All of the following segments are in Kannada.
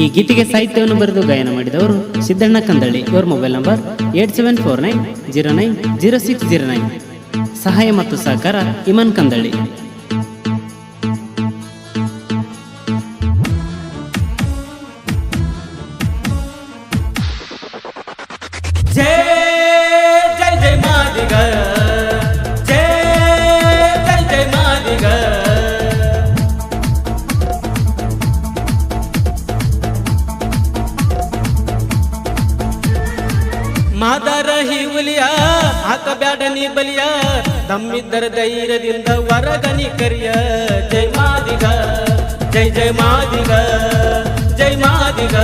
ಈ ಗೀತೆಗೆ ಸಾಹಿತ್ಯವನ್ನು ಬರೆದು ಗಾಯನ ಮಾಡಿದವರು ಸಿದ್ದಣ್ಣ ಕಂದಳ್ಳಿ. ಇವರ mobile number eight seven four nine zero nine zero six zero nine. ಸಹಾಯ ಮತ್ತು ಸಹಕಾರ ಇಮನ್ ಕಂದಳ್ಳಿ. ಮಾದರ ಹಿವುಲಿಯ, ಆಕ ಬ್ಯಾಡನಿ ಬಲಿಯ ತಮ್ಮಿದ್ದರ ಧೈರ್ಯದಿಂದ ವರಗನಿ ಕರಿಯ. ಜೈ ಮಾದಿಗ, ಜೈ ಜೈ ಮಾದಿಗ ಜೈ ಮಾದಿಗ.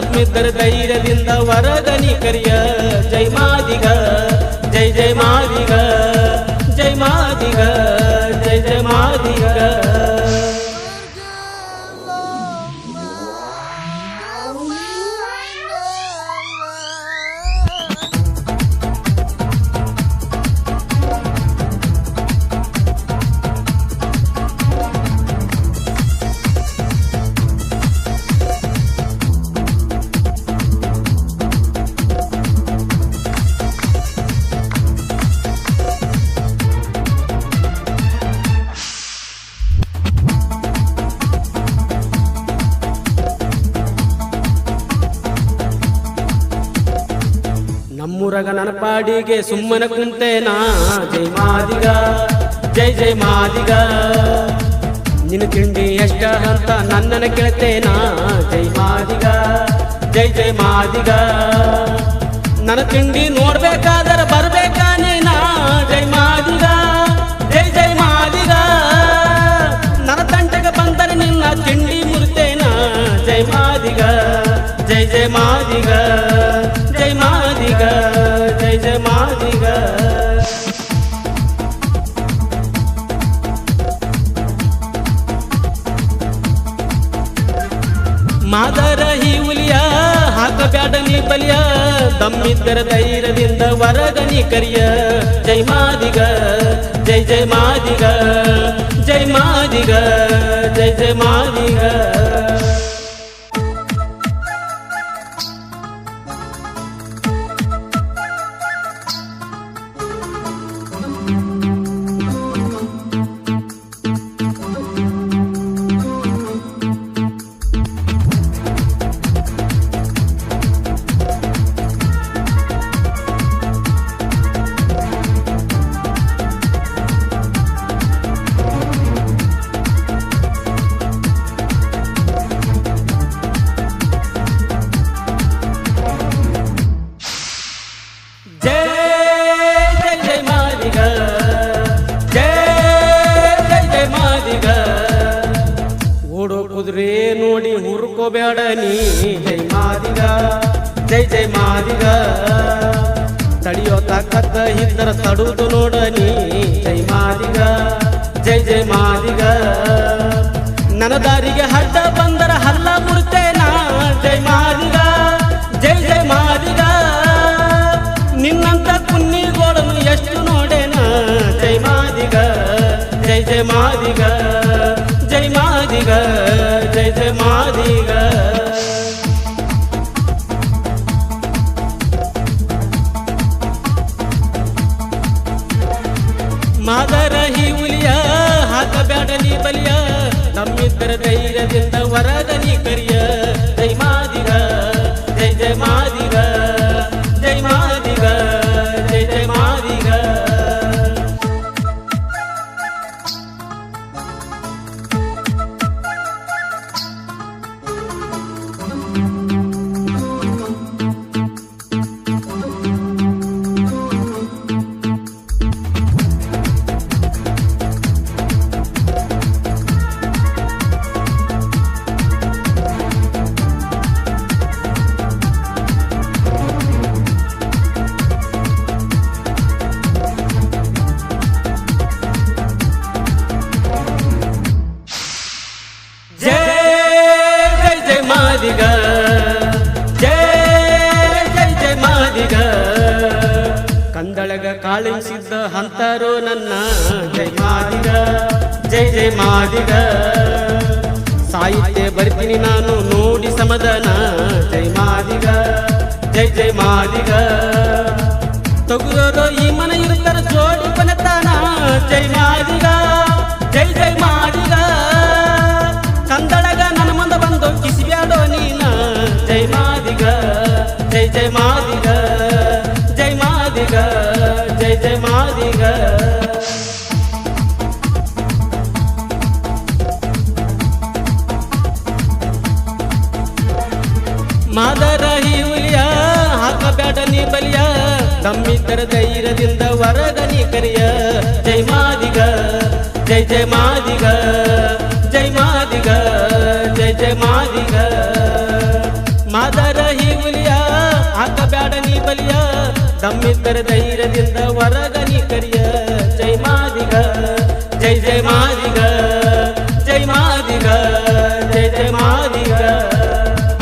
ತಮ್ಮಿದ್ದರ ಧೈರ್ಯದಿಂದ ವರಗನಿ ಕರಿಯ ಜೈ ಮಾದಿಗ ಜೈ ಜೈ ಮಾದಿಗ ಜೈ ಮಾದಿಗ ಜೈ ಜೈ ಮಾದಿಗ ನಮ್ಮೂರಗ ನನಪಾಡಿಗೆ ಪಾಡಿಗೆ ಸುಮ್ಮನ ಕುಂತೇನಾ ಜೈ ಮಾದಿಗ, ಜೈ ಜೈ ಮಾದಿಗ. ನಿನ್ನ ತಿಂಡಿ ಎಷ್ಟ ಅಂತ ನನ್ನನ್ನು ಕೇಳ್ತೇನಾ ಜೈ ಮಾದಿಗ, ಜೈ ಜೈ ಮಾದಿಗ. ನನ್ನ ತಿಂಡಿ ನೋಡ್ಬೇಕಾದ್ರೆ ಬರ್ಬೇಕಾ ನೀನಾ. ಜೈ ಮಾದಿಗ, ಜೈ ಜೈ ಮಾದಿಗ. ನನ್ನ ತಂಟೆಗೆ ಬಂದರೆ ನಿನ್ನ ತಿಂಡಿ ಮುರ್ತೇನಾ ಜೈ ಮಾದಿಗ, ಜೈ ಜೈ ಮಾದಿಗ. ಮಾದರ ಹುಲಿಯ ಹಾಕಬ್ಯಾಡ ನೀ ಬಲಿಯ ತಮ್ಮಿದ್ದರ ಧೈರ್ಯದಿಂದ ವರಗನಿ ಕರಿಯ. ಜೈ ಮಾದಿಗ, ಜೈ ಜೈ ಮಾದಿಗ ಜೈ ಮಾದಿಗ, ಜೈ ಜೈ ಮಾದಿಗ. ನೋಡಿ ಹುರ್ಕೋಬೇಡ ನೀ. ಜೈ ಮಾದಿಗ, ಜೈ ಜೈ ಮಾದಿಗ. ತಡಿಯೋ ತಾಕತ್ತ ಇದ್ದರ ತಡುದು ನೋಡ ನೀ. ಜೈ ಮಾದಿಗ, ಜೈ ಜೈ ಮಾದಿಗ. ನನ್ನ ದಾರಿಗೆ ಹಡ್ಡ ಬಂದರ ಹಲ್ಲ ಮುರ್ತೇನಾ ಜೈ ಮಾದಿಗ, ಜೈ ಜೈ ಮಾದಿಗ. ನಿನ್ನಂತ ಕುನ್ನಿಗೋಳನು ಎಷ್ಟು ನೋಡೇನಾ ಜೈ ಮಾದಿಗ, ಜೈ ಜೈ ಮಾದಿಗ. ಜೈ ಮಾದಿಗ ಜೈ ಜೈ ಮಾದಿಗ ಮಾದರ ಹುಲಿಯ ಹಾಕಬ್ಯಾಡ ನೀ ಬಲಿಯ. ನಮ್ಮಿದ್ದರ ಧೈರ್ಯದಿಂದ ವರದನಿ ಕರಿಯ. ಕಾಳಿಸಿದ್ದ ಹಂತರೋ ನನ್ನ. ಜೈ ಮಾದಿಗ, ಜೈ ಜೈ ಮಾದಿಗ. ಸಾಹಿತ್ಯ ಬರ್ತೀನಿ ನಾನು, ನೋಡಿ ಸಮದನ. ಜೈ ಮಾದಿಗ, ಜೈ ಜೈ ಮಾದಿಗ. ತಗುರೋರು ಈ ಮನ ಇರ್ತಾರ ಜೋಡಿ ಬನತಾನ ಜೈ ಮಾದಿಗ, ಜೈ ಜೈ ಮಾದಿಗ. ಕಂದಳಗ ನನ್ನ ಮುಂದೆ ಬಂದು ಕಿಸಿಬ್ಯಾಡೋ ನೀನ. ಜೈ ಮಾದಿಗ, ಜೈ ಜೈ ಮಾದಿಗ. ಮಾದಿಗ ಮಾದರ ಹುಲಿಯ ಹಾಕಬೇಡ ನೀ ಬಲಿಯ. ತಮ್ಮಿತರ ಧೈರ್ಯದಿಂದ ವರಗ ನೀ ಕರಿಯ. ಜೈ ಮಾದಿಗ, ಜೈ ಜೈ ಮಾದಿಗ. ತಮ್ಮಿದ್ದರ ಧೈರ್ಯದಿಂದ ವರಗ ನೀ ಕರಿಯ ಜೈ ಮಾದಿಗ ಜೈ ಜೈ